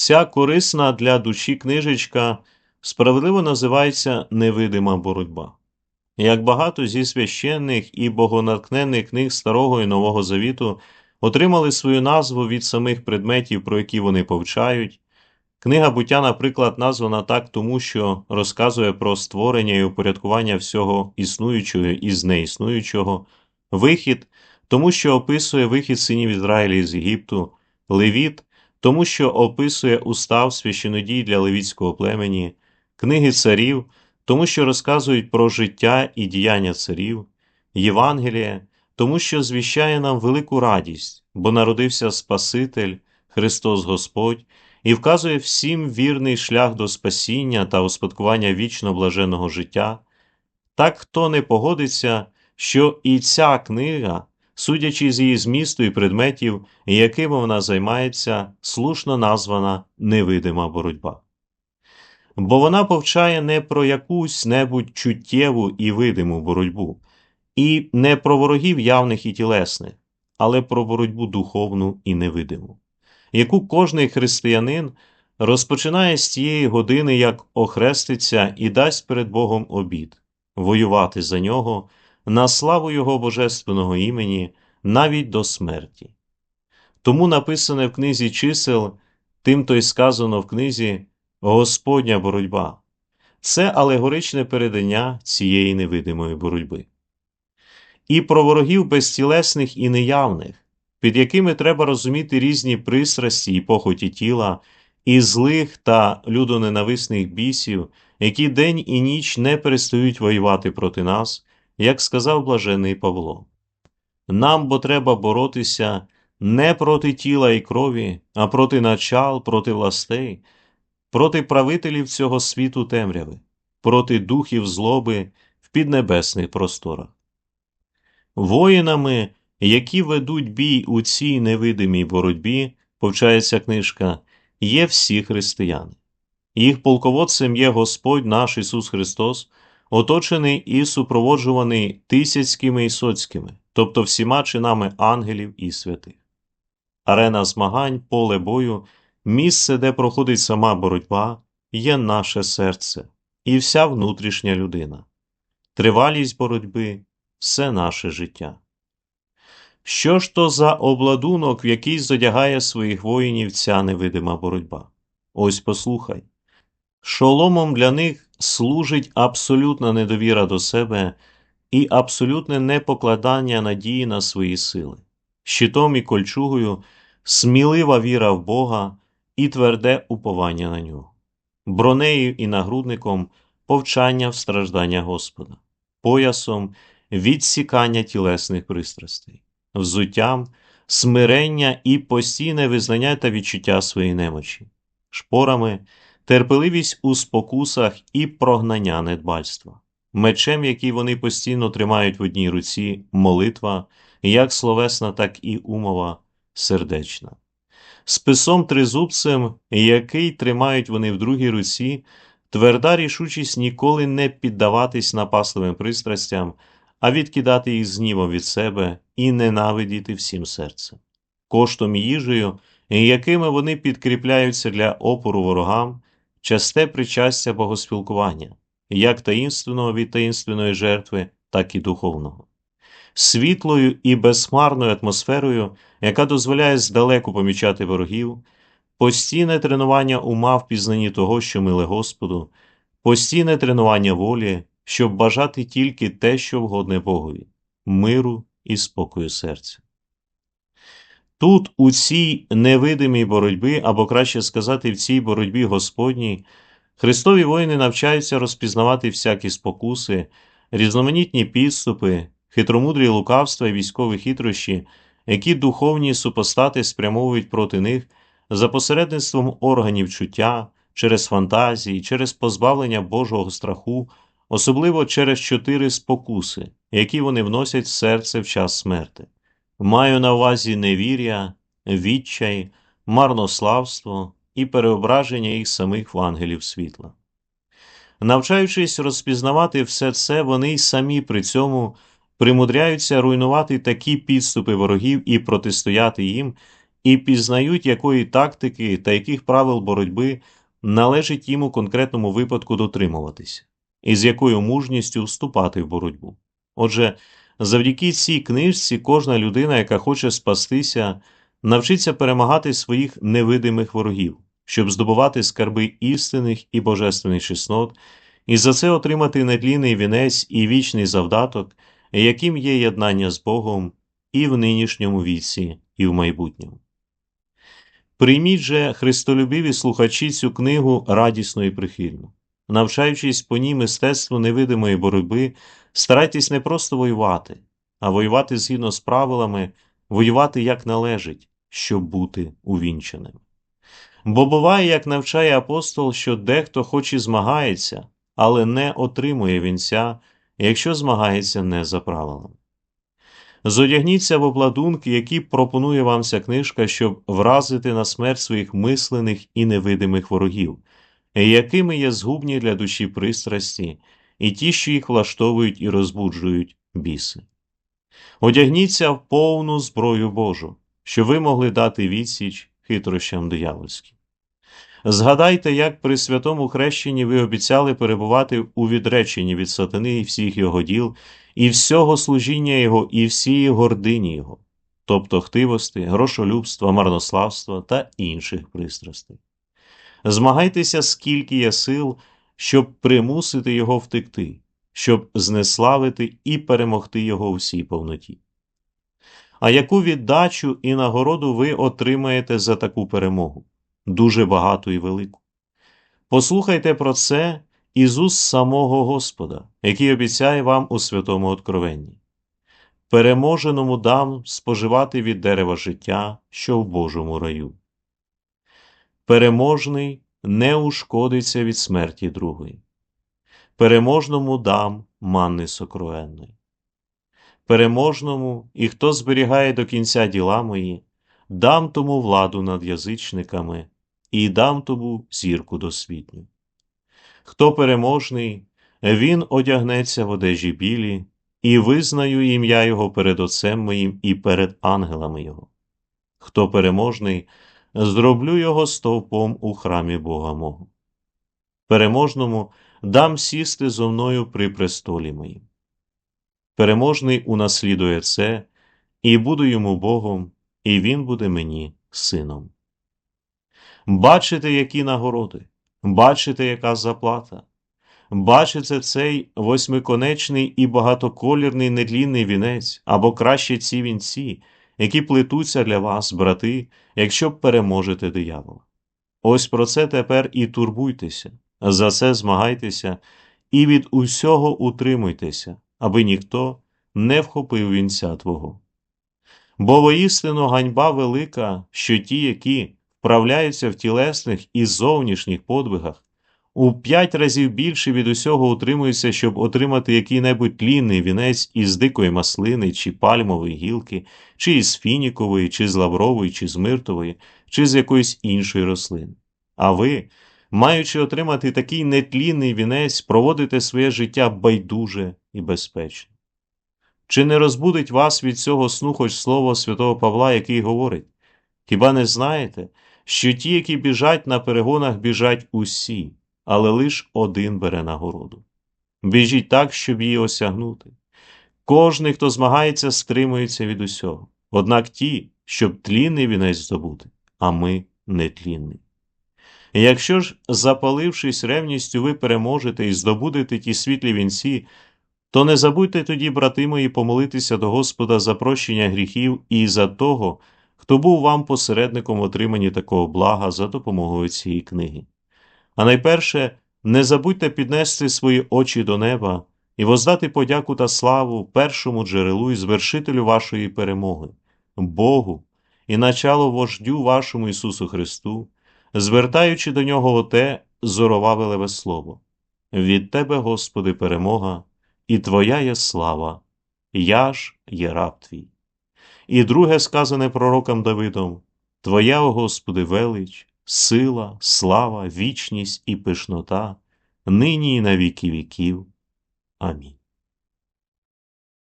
Ця корисна для душі книжечка справедливо називається невидима боротьба. Як багато зі священних і богонатхненних книг Старого і Нового Завіту отримали свою назву від самих предметів, про які вони повчають, книга буття, наприклад, названа так тому, що розказує про створення і упорядкування всього існуючого і з неіснуючого, вихід, тому що описує вихід синів Ізраїля з Єгипту, Левіт, тому що описує устав священодій для левітського племені, книги царів, тому що розказують про життя і діяння царів, Євангеліє, тому що звіщає нам велику радість, бо народився Спаситель, Христос Господь, і вказує всім вірний шлях до спасіння та успадкування вічно блаженного життя. Так хто не погодиться, що і ця книга, судячи з її змісту і предметів, якими вона займається, слушно названа невидима боротьба. Бо вона повчає не про якусь небудь чуттєву і видиму боротьбу, і не про ворогів явних і тілесних, але про боротьбу духовну і невидиму, яку кожний християнин розпочинає з тієї години, як охреститься і дасть перед Богом обід, воювати за нього на славу Його божественного імені навіть до смерті. Тому написане в книзі чисел, тим то й сказано в книзі Господня боротьба це алегоричне передання цієї невидимої боротьби. І про ворогів безтілесних і неявних, під якими треба розуміти різні пристрасті і похоті тіла, і злих та людоненависних бісів, які день і ніч не перестають воювати проти нас, як сказав блажений Павло. Нам бо треба боротися не проти тіла і крові, а проти начал, проти властей, проти правителів цього світу темряви, проти духів злоби в піднебесних просторах. Воїнами, які ведуть бій у цій невидимій боротьбі, повчається книжка, є всі християни. Їх полководцем є Господь наш Ісус Христос, оточений і супроводжуваний тисяцькими і соцькими, тобто всіма чинами ангелів і святих. Арена змагань, поле бою, місце, де проходить сама боротьба, є наше серце і вся внутрішня людина, тривалість боротьби все наше життя. Що ж то за обладунок, в який зодягає своїх воїнів ця невидима боротьба? Ось послухай. Шоломом для них служить абсолютна недовіра до себе і абсолютне непокладання надії на свої сили, щитом і кольчугою смілива віра в Бога і тверде уповання на нього, бронею і нагрудником повчання в страждання Господа, поясом відсікання тілесних пристрастей, взуттям, смирення і постійне визнання та відчуття своєї немочі, шпорами, терпеливість у спокусах і прогнання недбальства, мечем, який вони постійно тримають в одній руці, молитва, як словесна, так і умова сердечна. Списом тризубцем, який тримають вони в другій руці, тверда рішучість ніколи не піддаватись напасливим пристрастям, а відкидати їх з від себе і ненавидіти всім серцем, коштом їжею, якими вони підкріпляються для опору ворогам, часте причастя богоспілкування, як таїнственного від таїнственної жертви, так і духовного, світлою і безхмарною атмосферою, яка дозволяє здалеку помічати ворогів, постійне тренування ума в пізнанні того, що миле Господу, постійне тренування волі, щоб бажати тільки те, що вгодне Богові, миру і спокою серця. Тут, у цій невидимій боротьбі, або краще сказати, в цій боротьбі Господній, Христові воїни навчаються розпізнавати всякі спокуси, різноманітні підступи, хитромудрі лукавства і військові хитрощі, які духовні супостати спрямовують проти них за посередництвом органів чуття, через фантазії, через позбавлення Божого страху, особливо через чотири спокуси, які вони вносять в серце в час смерти. Маю на увазі невір'я, відчай, марнославство і переображення їх самих в ангелів світла. Навчаючись розпізнавати все це, вони й самі при цьому примудряються руйнувати такі підступи ворогів і протистояти їм, і пізнають, якої тактики та яких правил боротьби належить їм у конкретному випадку дотримуватися, і з якою мужністю вступати в боротьбу. Отже, завдяки цій книжці кожна людина, яка хоче спастися, навчиться перемагати своїх невидимих ворогів, щоб здобувати скарби істинних і божественних чеснот, і за це отримати нетлінний вінець і вічний завдаток, яким є єднання з Богом і в нинішньому віці, і в майбутньому. Прийміть же христолюбиві слухачі цю книгу радісно і прихильно. Навчаючись по ній мистецтву невидимої боротьби, старайтесь не просто воювати, а воювати згідно з правилами, воювати як належить, щоб бути увінченим. Бо буває, як навчає апостол, що дехто хоч і змагається, але не отримує вінця, якщо змагається не за правилами. Зодягніться в обладунки, які пропонує вам ця книжка, щоб вразити на смерть своїх мислених і невидимих ворогів, якими є згубні для душі пристрасті, і ті, що їх влаштовують і розбуджують біси. Одягніться в повну зброю Божу, щоб ви могли дати відсіч хитрощам диявольським. Згадайте, як при святому хрещенні ви обіцяли перебувати у відреченні від сатани і всіх його діл, і всього служіння Його, і всієї гордині Його, тобто хтивости, грошолюбства, марнославства та інших пристрастей. Змагайтеся, скільки є сил, щоб примусити Його втекти, щоб знеславити і перемогти Його у всій повноті. А яку віддачу і нагороду ви отримаєте за таку перемогу? Дуже багату і велику. Послухайте про це із самого Господа, який обіцяє вам у святому Откровенні. Переможеному дам споживати від дерева життя, що в Божому раю. Переможний не ушкодиться від смерті другої. Переможному дам манни сокровенної. Переможному, і хто зберігає до кінця діла мої, дам тому владу над язичниками і дам тому зірку досвітню. Хто переможний, він одягнеться в одежі білі, і визнаю ім'я Його перед Отцем моїм і перед ангелами Його. Хто переможний, зроблю його стовпом у храмі Бога мого. Переможному дам сісти зо мною при престолі моїм. Переможний унаслідує це, і буду йому Богом, і він буде мені сином. Бачите, які нагороди, бачите, яка заплата. Бачите цей восьмиконечний і багатоколірний нетлінний вінець, або краще ці вінці, які плетуться для вас, брати, якщо переможете диявола. Ось про це тепер і турбуйтеся, за це змагайтеся і від усього утримуйтеся, аби ніхто не вхопив вінця Твого. Бо воістину ганьба велика, що ті, які вправляються в тілесних і зовнішніх подвигах, у п'ять разів більше від усього утримуються, щоб отримати який-небудь тлінний вінець із дикої маслини, чи пальмової гілки, чи із фінікової, чи з лаврової, чи з миртової, чи з якоїсь іншої рослини. А ви, маючи отримати такий нетлінний вінець, проводите своє життя байдуже і безпечно. Чи не розбудить вас від цього сну хоч слово святого Павла, який говорить Хіба не знаєте, що ті, які біжать на перегонах, біжать усі, але лиш один бере нагороду. Біжіть так, щоб її осягнути. Кожний, хто змагається, стримується від усього. Однак ті, щоб тлінний вінець здобути, а ми нетлінний. І якщо ж, запалившись ревністю, ви переможете і здобудете ті світлі вінці, то не забудьте тоді, брати мої, помолитися до Господа за прощення гріхів і за того, хто був вам посередником отриманні такого блага за допомогою цієї книги. А найперше, не забудьте піднести свої очі до неба і воздати подяку та славу першому джерелу і звершителю вашої перемоги, Богу і начало вождю вашому Ісусу Христу, звертаючи до нього оте зоровавелеве слово. Від Тебе, Господи, перемога, і Твоя є слава, я ж є раб Твій. І друге сказане пророком Давидом Твоя, о Господи, велич, сила, слава, вічність і пишнота, нині і на віки віків. Амінь.